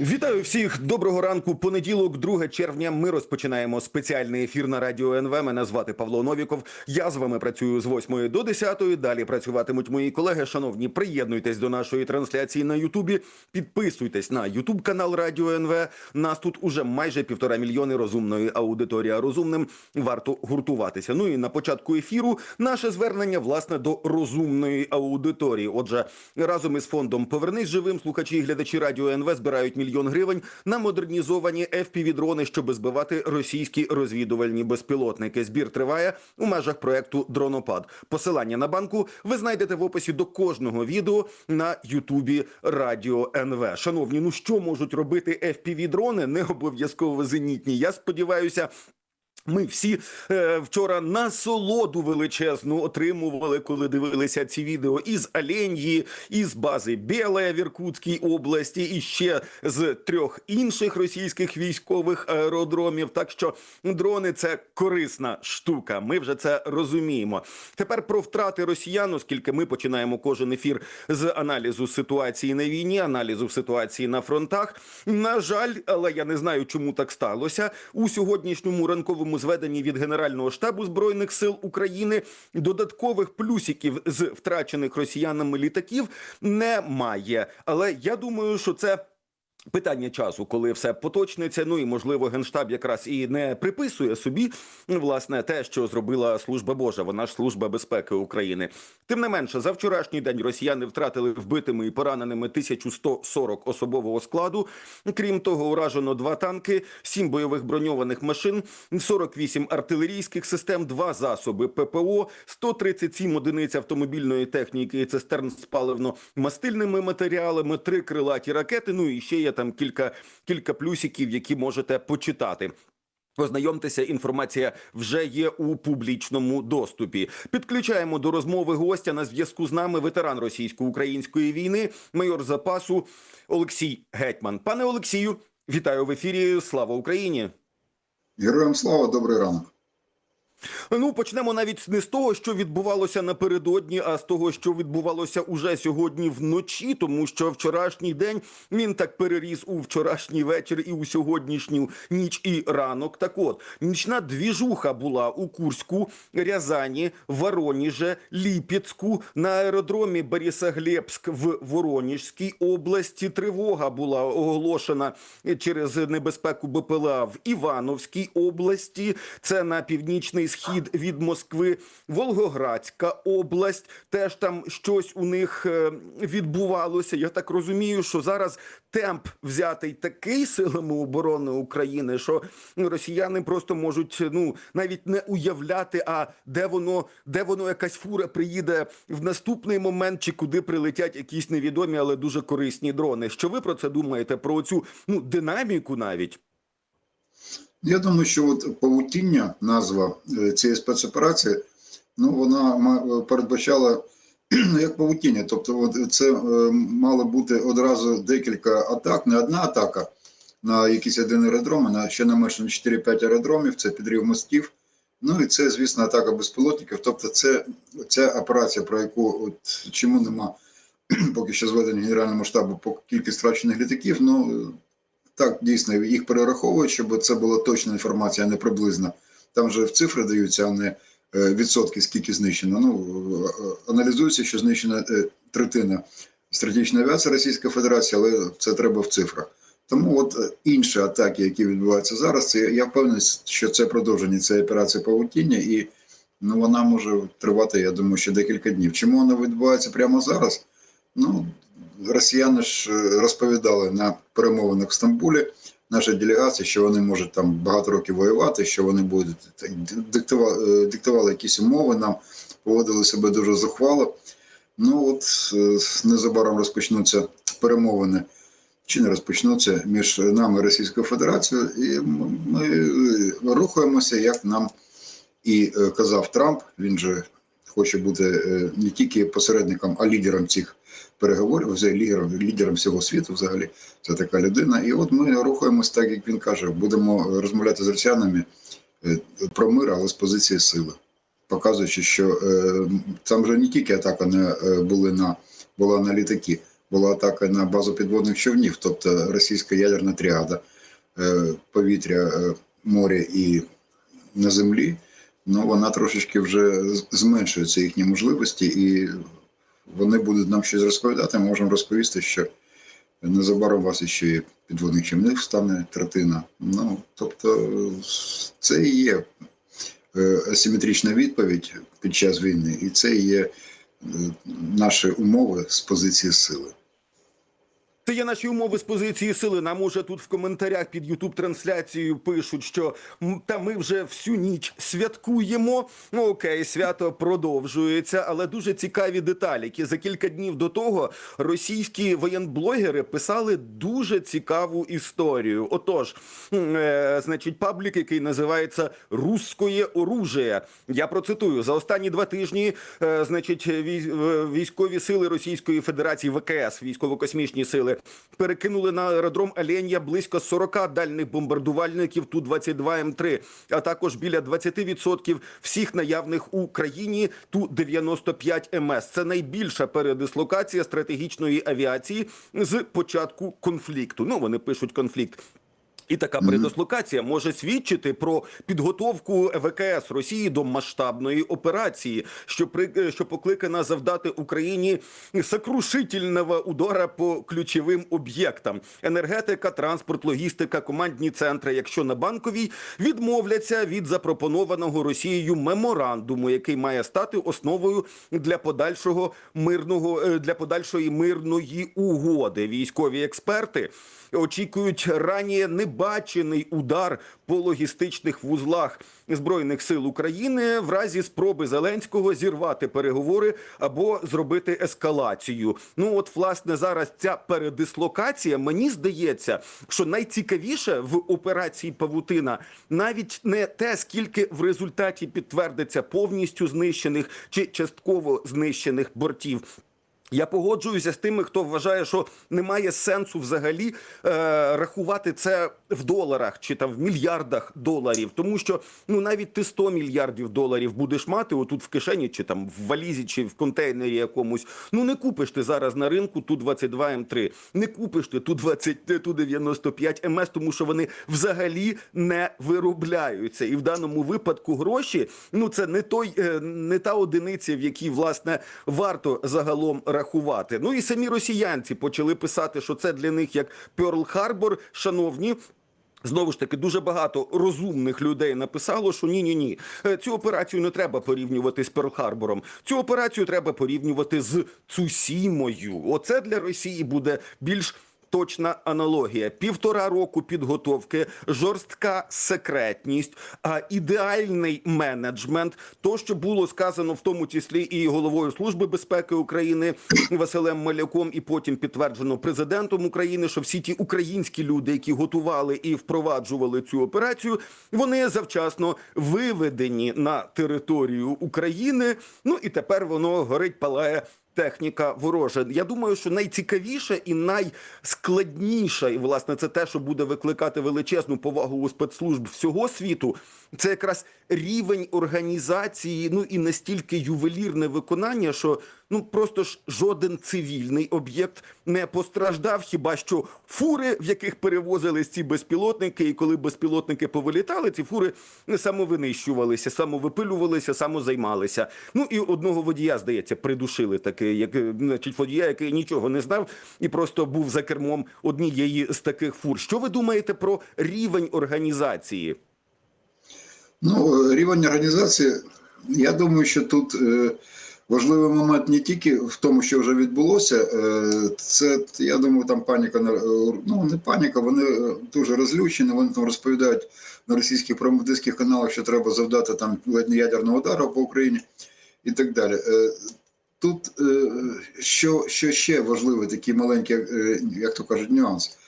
Вітаю всіх! Доброго ранку. Понеділок, 2 червня. Ми розпочинаємо спеціальний ефір на радіо НВ. Мене звати Павло Новіков. Я з вами працюю з 8 до 10. Далі працюватимуть мої колеги. Шановні, приєднуйтесь до нашої трансляції на Ютубі. Підписуйтесь на Ютуб канал Радіо НВ. Нас тут уже майже півтора мільйони розумної аудиторії. Розумним варто гуртуватися. Ну і на початку ефіру наше звернення власне до розумної аудиторії. Отже, разом із фондом Повернись живим слухачі і глядачі радіо НВ збирають мільйон гривень на модернізовані FPV-дрони, щоб збивати російські розвідувальні безпілотники. Збір триває у межах проекту Дронопад. Посилання на банку ви знайдете в описі до кожного відео на Ютубі Радіо НВ. Шановні, ну що можуть робити FPV-дрони? Не обов'язково зенітні. Я сподіваюся. Ми всі е, вчора насолоду величезну отримували, коли дивилися ці відео із Оленьї, із бази Білая в Іркутській області, і ще з трьох інших російських військових аеродромів. Так що дрони це корисна штука. Ми вже це розуміємо. Тепер про втрати росіян, оскільки ми починаємо кожен ефір з аналізу ситуації на війні, аналізу ситуації на фронтах. На жаль, але я не знаю, чому так сталося у сьогоднішньому ранковому зведенні від Генерального штабу збройних сил України додаткових плюсиків з втрачених росіянами літаків немає. Але я думаю, що це. Питання часу, коли все поточниться. Ну і можливо, генштаб якраз і не приписує собі власне те, що зробила служба Божа. Вона ж служба безпеки України. Тим не менше, за вчорашній день росіяни втратили вбитими і пораненими 1140 особового складу. Крім того, уражено два танки, сім бойових броньованих машин, 48 артилерійських систем, два засоби ППО, 137 одиниць автомобільної техніки цистерн з паливно-мастильними матеріалами, три крилаті ракети. Ну і ще є там кілька, кілька плюсиків, які можете почитати. Ознайомтеся, інформація вже є у публічному доступі. Підключаємо до розмови гостя на зв'язку з нами ветеран російсько-української війни, майор запасу Олексій Гетьман. Пане Олексію, вітаю в ефірі. Слава Україні! Героям слава, добрий ранок. Ну почнемо навіть не з того, що відбувалося напередодні, а з того, що відбувалося уже сьогодні вночі, тому що вчорашній день він так переріс у вчорашній вечір і у сьогоднішню ніч і ранок. Так от нічна двіжуха була у Курську, Рязані, Вороніже, Ліпецьку на аеродромі Борисоглебськ в Вороніжській області. Тривога була оголошена через небезпеку БПЛА в Івановській області. Це на північний схід від Москви, Волгоградська область. Теж там щось у них е, відбувалося. Я так розумію, що зараз темп взятий такий силами оборони України, що росіяни просто можуть ну навіть не уявляти, а де воно, де воно якась фура приїде в наступний момент, чи куди прилетять якісь невідомі, але дуже корисні дрони. Що ви про це думаєте? Про цю ну динаміку навіть? Я думаю, що от павутіння, назва е, цієї спецоперації, ну вона передбачала ну, як павутіння. Тобто, от це е, мало бути одразу декілька атак, не одна атака на якийсь один аеродром, а на щонайменше на 4-5 аеродромів, це підрив мостів. Ну і це, звісно, атака безпілотників. Тобто, це ця операція, про яку от чому нема поки що зведення Генеральному штабу по кількість втрачених літаків. Ну так, дійсно, їх перераховують, щоб це була точна інформація, а не приблизна. Там же в цифри даються, а не е, відсотки, скільки знищено. Ну, е, аналізується, що знищена е, третина стратегічної авіації Російської Федерації, але це треба в цифрах. Тому от інші атаки, які відбуваються зараз, це я впевнений, що це продовження цієї операції павутіння, і ну, вона може тривати, я думаю, ще декілька днів. Чому вона відбувається прямо зараз? Ну, росіяни ж е, розповідали на перемовинах в Стамбулі нашій делегації, що вони можуть там багато років воювати, що вони будуть диктували, диктували якісь умови нам, поводили себе дуже зухвало. Ну от е, незабаром розпочнуться перемовини. Чи не розпочнуться між нами Російською Федерацією, і ми е, рухаємося, як нам і е, казав Трамп. Він же хоче бути е, не тільки посередником, а лідером цих переговорів, взагалі лідером, лідером всього світу. Взагалі, це така людина. І от ми рухаємось так, як він каже. Будемо розмовляти з росіянами е, про мир, але з позиції сили. показуючи, що е, там вже не тільки атака на були на була на літаки, була атака на базу підводних човнів, тобто російська ядерна тріада, повітря, море і на землі. Ну вона трошечки вже зменшується їхні можливості, і вони будуть нам щось розповідати. Ми можемо розповісти, що незабаром вас ще і підводних човнів стане третина. Ну тобто, це і є е, асиметрична відповідь під час війни, і це і є е, наші умови з позиції сили. Це є наші умови з позиції сили. Нам уже тут в коментарях під ютуб трансляцією пишуть, що та ми вже всю ніч святкуємо. Ну окей, свято продовжується, але дуже цікаві деталіки. За кілька днів до того російські воєнблогери писали дуже цікаву історію. Отож, е, значить, паблік, який називається Русське оружие. Я процитую за останні два тижні. Е, значить, вій- військові сили Російської Федерації ВКС, військово-космічні сили, перекинули на аеродром Оленя близько 40 дальних бомбардувальників Ту-22 М3, а також біля 20% всіх наявних у країні Ту-95 МС. Це найбільша передислокація стратегічної авіації з початку конфлікту. Ну вони пишуть конфлікт. І така передислокація може свідчити про підготовку ВКС Росії до масштабної операції, що при що покликана завдати Україні сокрушительного удара по ключовим об'єктам: енергетика, транспорт, логістика, командні центри. Якщо на банковій відмовляться від запропонованого Росією меморандуму, який має стати основою для подальшого мирного е, для подальшої мирної угоди. Військові експерти очікують раніше небачений удар по логістичних вузлах збройних сил України в разі спроби Зеленського зірвати переговори або зробити ескалацію. Ну от власне зараз ця передислокація. Мені здається, що найцікавіше в операції Павутина навіть не те, скільки в результаті підтвердиться повністю знищених чи частково знищених бортів. Я погоджуюся з тими, хто вважає, що немає сенсу взагалі е, рахувати це в доларах чи там в мільярдах доларів, тому що ну навіть ти 100 мільярдів доларів будеш мати отут в кишені, чи там в валізі, чи в контейнері якомусь. Ну не купиш ти зараз на ринку ту 22 М3, не купиш ти ту 20, ту 95 МС, тому що вони взагалі не виробляються. І в даному випадку гроші ну це не той, е, не та одиниця, в якій власне варто загалом рахувати. Ну і самі росіянці почали писати, що це для них як Перл Харбор, шановні. Знову ж таки, дуже багато розумних людей написало, що ні, ні, ні, цю операцію не треба порівнювати з Перл-Харбором. Цю операцію треба порівнювати з Цусімою. Оце для Росії буде більш. Точна аналогія: півтора року підготовки, жорстка секретність, а ідеальний менеджмент. То, що було сказано в тому числі і головою служби безпеки України Василем Маляком, і потім підтверджено президентом України, що всі ті українські люди, які готували і впроваджували цю операцію, вони завчасно виведені на територію України. Ну і тепер воно горить, палає техніка ворожа. Я думаю, що найцікавіше і найскладніше, і власне це те, що буде викликати величезну повагу у спецслужб всього світу. Це якраз рівень організації, ну і настільки ювелірне виконання, що ну просто ж жоден цивільний об'єкт не постраждав. Хіба що фури, в яких перевозились ці безпілотники, і коли безпілотники повилітали, ці фури не самовинищувалися, самовипилювалися, самозаймалися. Ну і одного водія, здається, придушили таки, як значить, водія, який нічого не знав і просто був за кермом однієї з таких фур. Що ви думаєте про рівень організації? Ну, рівень організації, я думаю, що тут е, важливий момент не тільки в тому, що вже відбулося. Е, це, я думаю, там паніка, е, ну не паніка, вони е, дуже розлючені, вони там розповідають на російських пропагандистських каналах, що треба завдати там ледь не ядерного удару по Україні і так далі. Е, Тут е, що, що ще важливий такий маленький, е, як то кажуть, нюанс.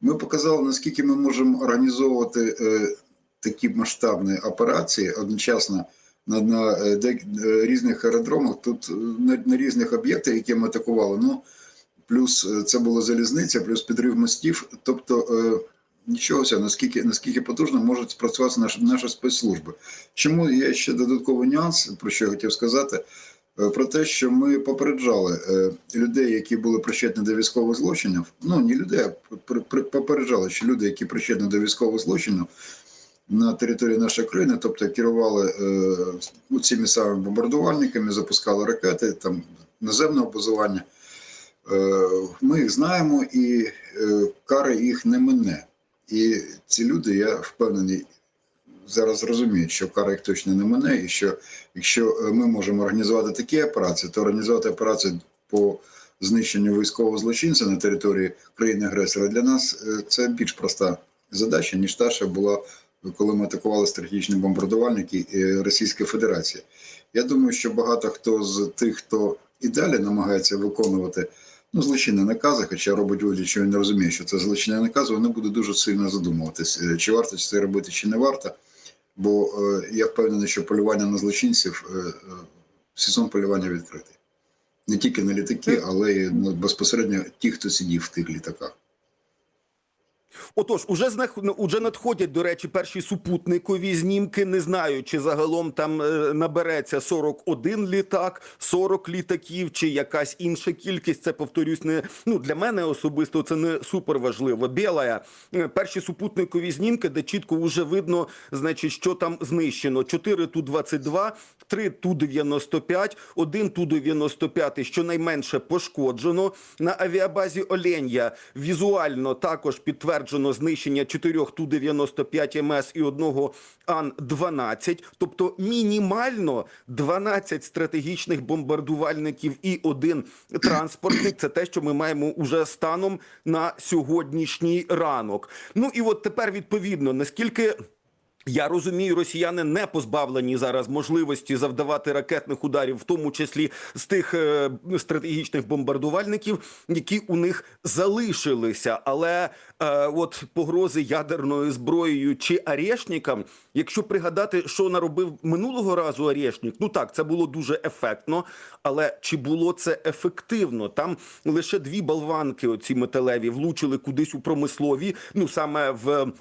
Ми показали, наскільки ми можемо організовувати е, такі масштабні операції одночасно на, на е, е, різних аеродромах, тут е, на, на різних об'єктах, які ми атакували. Ну плюс це була залізниця, плюс підрив мостів. Тобто, е, нічого наскільки, наскільки потужно можуть спрацювати наші, наші спецслужби. Чому є ще додатковий нюанс, про що я хотів сказати? Про те, що ми попереджали людей, які були причетні до військових злочинів. Ну не людей, а попереджали, що люди, які причетні до військових злочинів на території нашої країни, тобто керували е, цими самими бомбардувальниками, запускали ракети, там наземного базування. Е, Ми їх знаємо, і е, кара їх не мине. І ці люди, я впевнений, зараз розуміють, що кара їх точно не мине, і що якщо е, ми можемо організувати такі операції, то організувати операції по знищенню військового злочинця на території країни-агресора для нас е, це більш проста задача, ніж та, що була, коли ми атакували стратегічні бомбардувальники е, Російської Федерації. Я думаю, що багато хто з тих, хто і далі намагається виконувати ну, злочинні накази, хоча робить вигляд, що він не розуміє, що це злочинні накази, вони будуть дуже сильно задумуватись, е, чи варто це робити, чи не варто. Бо е, я впевнений, що полювання на злочинців, е, е, сезон полювання відкритий. Не тільки на літаки, але й ну, безпосередньо ті, хто сидів в тих літаках. Отож, уже знах- уже надходять, до речі, перші супутникові знімки. Не знаю, чи загалом там е, набереться 41 літак, 40 літаків, чи якась інша кількість. Це повторюсь, не ну для мене особисто це не супер важливо. Біла е, перші супутникові знімки, де чітко вже видно, значить, що там знищено: 4 ту 22 3 ту 95 1 ту 95 щонайменше пошкоджено на авіабазі Оленя. Візуально також підтверджено знищення чотирьох ту 95 МС і одного Ан 12 тобто мінімально 12 стратегічних бомбардувальників і один транспортник. Це те, що ми маємо уже станом на сьогоднішній ранок. Ну і от тепер відповідно наскільки. Я розумію, росіяни не позбавлені зараз можливості завдавати ракетних ударів, в тому числі з тих е, стратегічних бомбардувальників, які у них залишилися. Але е, от погрози ядерною зброєю чи арешникам, якщо пригадати, що наробив минулого разу арешник, ну так це було дуже ефектно. Але чи було це ефективно? Там лише дві болванки, оці металеві, влучили кудись у промислові, ну саме в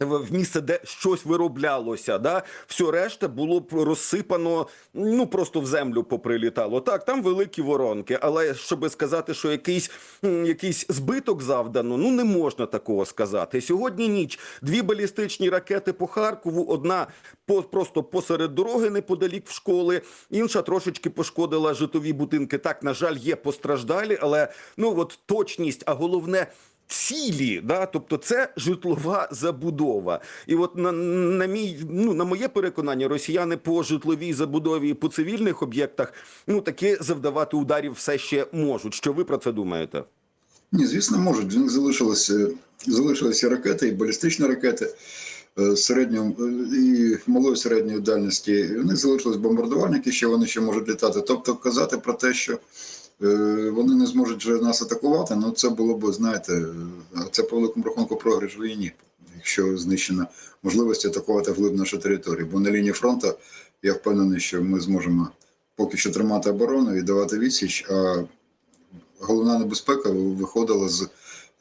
в місце, де щось вироблялося, да все решта було розсипано, ну просто в землю поприлітало. Так, там великі воронки, але щоб сказати, що якийсь, якийсь збиток завдано, ну не можна такого сказати. Сьогодні ніч дві балістичні ракети по Харкову, одна по просто посеред дороги неподалік в школи, інша трошечки пошкодила житлові будинки. Так, на жаль, є постраждалі, але ну от точність, а головне цілі, да, тобто це житлова забудова. І от на, на мій, ну на моє переконання, росіяни по житловій забудові і по цивільних об'єктах ну таки завдавати ударів все ще можуть. Що ви про це думаєте? Ні, звісно, можуть. В них залишилися, залишилися ракети і балістичні ракети е, середньої е, і малої середньої дальності. У них залишились бомбардувальники, що вони ще можуть літати. Тобто казати про те, що вони не зможуть вже нас атакувати, ну це було б, знаєте, е, це по великому рахунку програш війні, якщо знищена можливість атакувати вглиб нашої території. Бо на лінії фронту я впевнений, що ми зможемо поки що тримати оборону і давати відсіч. А головна небезпека виходила з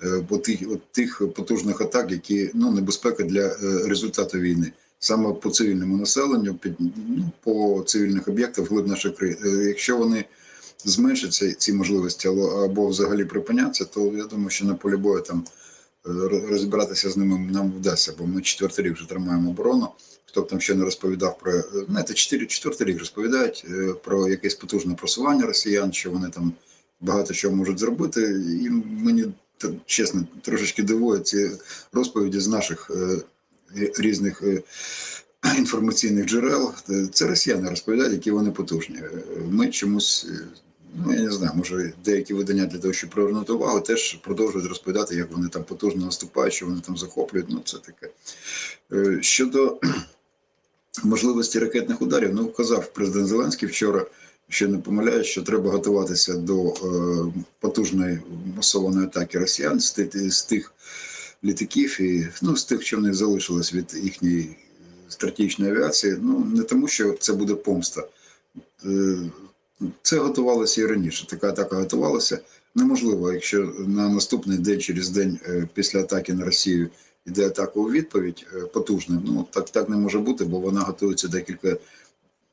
е, тих, тих потужних атак, які ну небезпека для е, результату війни. Саме по цивільному населенню, під ну, по цивільних об'єктах вглиб нашої країни. Е, Якщо вони зменшаться ці можливості або, взагалі припиняться, то я думаю, що на полі бою там е, розібратися з ними нам вдасться, бо ми четвертий рік вже тримаємо оборону. Хто б там ще не розповідав про е, знаєте, четвертий рік розповідають е, про якесь потужне просування росіян, що вони там багато що можуть зробити. І мені чесно трошечки дивує ці розповіді з наших різних інформаційних джерел. Це росіяни розповідають, які вони потужні. Ми чомусь. Ну, я не знаю, може деякі видання для того, щоб привернути увагу, теж продовжують розповідати, як вони там потужно наступають, що вони там захоплюють. Ну, це таке. Е, Щодо можливості ракетних ударів, ну, казав президент Зеленський вчора, що не помиляюсь, що треба готуватися до е, потужної масованої атаки росіян з, з тих літаків і ну, з тих, що в них залишилось від їхньої стратегічної авіації. Ну, не тому, що це буде помста. Е, Це готувалося і раніше. Така атака готувалася. Неможливо, якщо на наступний день через день е, після атаки на Росію іде атака у відповідь е, потужним. Ну так, так не може бути, бо вона готується декілька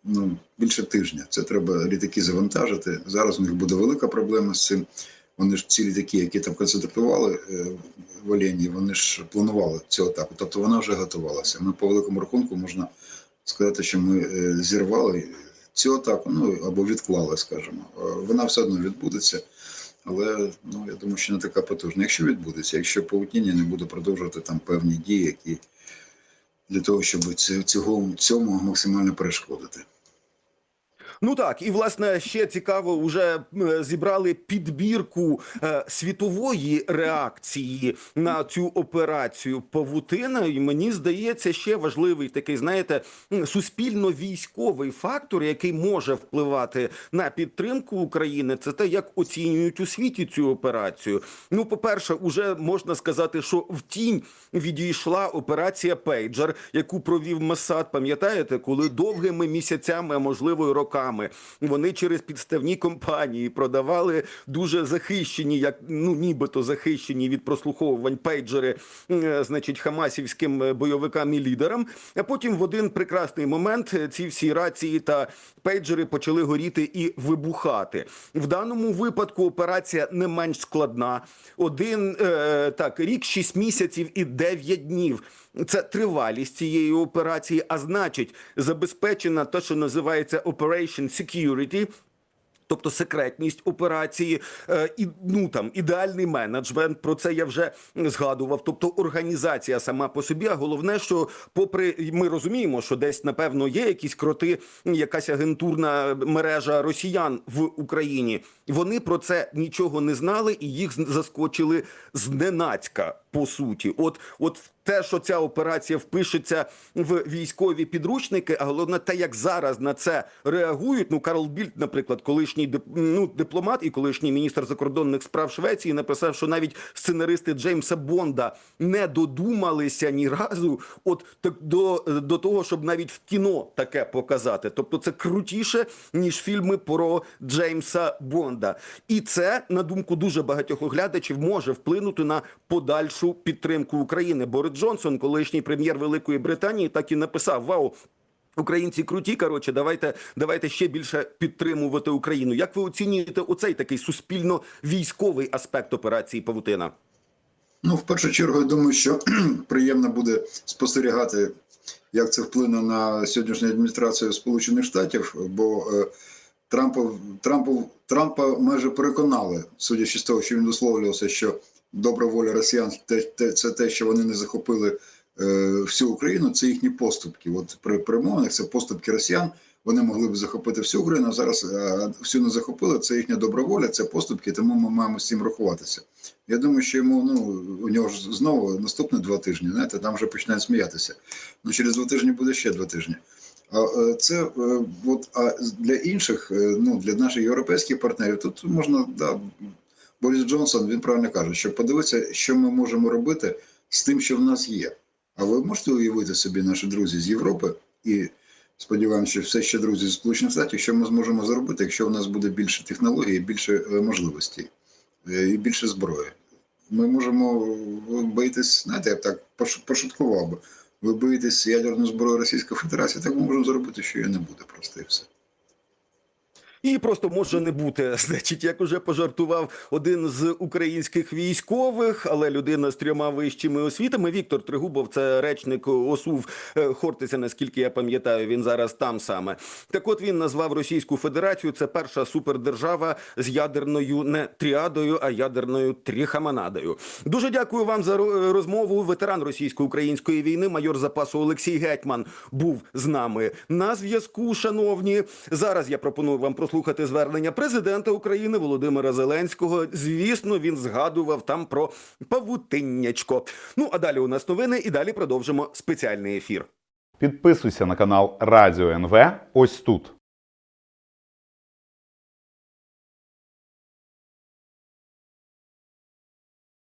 ну, більше тижня. Це треба літаки завантажити. Зараз у них буде велика проблема з цим. Вони ж ці літаки, які там концентрували е, в Олені, вони ж планували цю атаку. Тобто вона вже готувалася. Ми по великому рахунку можна сказати, що ми зірвали цю атаку, ну або відклали, скажімо. Е, Вона все одно відбудеться, але ну я думаю, що не така потужна. Якщо відбудеться, якщо паутіння не буде продовжувати там певні дії, які для того, щоб цього цьому максимально перешкодити. Ну так, і власне ще цікаво, вже е, зібрали підбірку е, світової реакції на цю операцію Павутина. І мені здається, ще важливий такий, знаєте, суспільно-військовий фактор, який може впливати на підтримку України. Це те, як оцінюють у світі цю операцію. Ну, по-перше, уже можна сказати, що в тінь відійшла операція Пейджер, яку провів Месад. Пам'ятаєте, коли довгими місяцями, можливо, і роками вони через підставні компанії продавали дуже захищені, як ну нібито захищені від прослуховувань пейджери, е, значить, хамасівським е, бойовикам і лідерам. А потім в один прекрасний момент е, ці всі рації та пейджери почали горіти і вибухати. В даному випадку операція не менш складна. Один е, так рік, шість місяців і дев'ять днів. Це тривалість цієї операції, а значить, забезпечена те, що називається Operation Security, Тобто секретність операції, е, і ну там ідеальний менеджмент. Про це я вже згадував. Тобто організація сама по собі. А головне, що, попри ми розуміємо, що десь напевно є якісь кроти, якась агентурна мережа росіян в Україні. Вони про це нічого не знали і їх заскочили зненацька. По суті, от, от те, що ця операція впишеться в військові підручники, а головне те, як зараз на це реагують. Ну, Карл Більд, наприклад, колишній ну, дипломат і колишній міністр закордонних справ Швеції, написав, що навіть сценаристи Джеймса Бонда не додумалися ні разу, от так до, до того, щоб навіть в кіно таке показати. Тобто, це крутіше ніж фільми про Джеймса Бонда, і це на думку дуже багатьох оглядачів може вплинути на подальшу підтримку України. Борис Джонсон, колишній прем'єр Великої Британії, так і написав: Вау. Українці круті, коротше, давайте, давайте ще більше підтримувати Україну. Як ви оцінюєте оцей такий суспільно-військовий аспект операції Павутина? Ну, в першу чергу, я думаю, що приємно буде спостерігати, як це вплине на сьогоднішню адміністрацію Сполучених Штатів, бо е, Трампа, Трампа, Трампа майже переконали, судячи з того, що він висловлювався, що добра воля росіян те, те, це те, що вони не захопили е, всю Україну, це їхні поступки. От при перемовинах це поступки росіян. Вони могли б захопити всю Україну, а зараз е, всю не захопили. Це їхня добра воля, це поступки, тому ми маємо з цим рахуватися. Я думаю, що йому ну у нього ж знову наступні два тижні. Знаєте, там вже починають сміятися. Ну через два тижні буде ще два тижні. А е, це е, от а для інших, ну для наших європейських партнерів, тут можна да, Борис Джонсон він правильно каже, що подивитися, що ми можемо робити з тим, що в нас є. А ви можете уявити собі, наші друзі з Європи, і сподіваємося, що все ще друзі з Сполучених Штатів, що ми зможемо зробити, якщо в нас буде більше технологій, більше е, можливостей е, і більше зброї. Ми можемо ви боїтесь, знаєте, я б так пошуткував би. Ви боїтесь ядерної зброї Російської Федерації, так ми можемо зробити, що її не буде просто і все. І просто може не бути. Значить, як уже пожартував один з українських військових, але людина з трьома вищими освітами. Віктор Тригубов, це речник ОСУВ е, Хортиця, наскільки я пам'ятаю, він зараз там саме. Так от він назвав Російську Федерацію це перша супердержава з ядерною не тріадою, а ядерною тріхаманадою. Дуже дякую вам за розмову. Ветеран російсько-української війни, майор запасу Олексій Гетьман був з нами на зв'язку. Шановні, зараз я пропоную вам прослухати звернення президента України Володимира Зеленського. Звісно, він згадував там про павутиннячко. Ну а далі у нас новини, і далі продовжимо спеціальний ефір. Підписуйся на канал Радіо НВ ось тут.